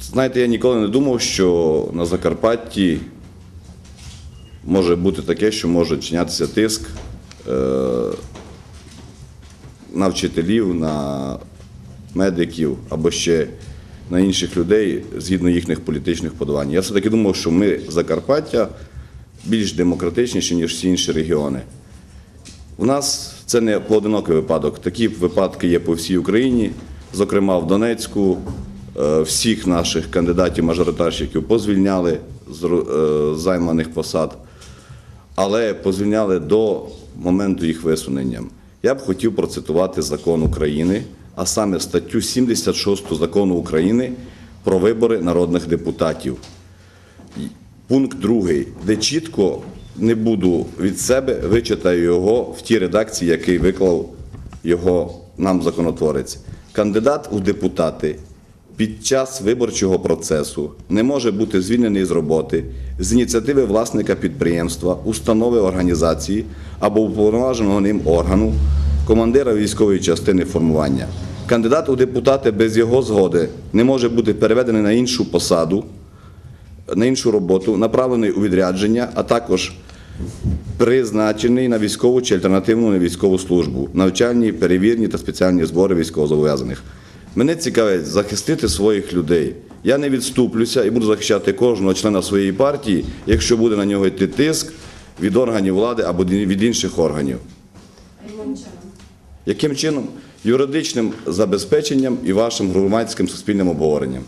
Знаєте, я ніколи не думав, що на Закарпатті може бути таке, що може чинятися тиск е, на вчителів, на медиків або ще на інших людей згідно їхніх політичних подавань. Я все-таки думав, що ми Закарпаття більш демократичніші, ніж всі інші регіони. У нас це не поодинокий випадок. Такі випадки є по всій Україні, зокрема в Донецьку. Е, Всіх наших кандидатів-мажоритарщиків позвільняли з е, займаних посад, але позвільняли до моменту їх висунення. Я б хотів процитувати закон України, а саме статтю 76 закону України про вибори народних депутатів пункт другий, де чітко не буду від себе, вичитаю його в тій редакції, який виклав його нам законотворець. Кандидат у депутати під час виборчого процесу не може бути звільнений з роботи з ініціативи власника підприємства, установи організації або уповноваженого ним органу, командира військової частини формування. Кандидат у депутати без його згоди не може бути переведений на іншу посаду на іншу роботу, направлений у відрядження, а також призначений на військову чи альтернативну невійськову службу, навчальні, перевірні та спеціальні збори військовозобов'язаних. Мене цікавить захистити своїх людей. Я не відступлюся і буду захищати кожного члена своєї партії, якщо буде на нього йти тиск від органів влади або від інших органів. Яким чином? Яким чином? Юридичним забезпеченням і вашим громадським суспільним обговоренням.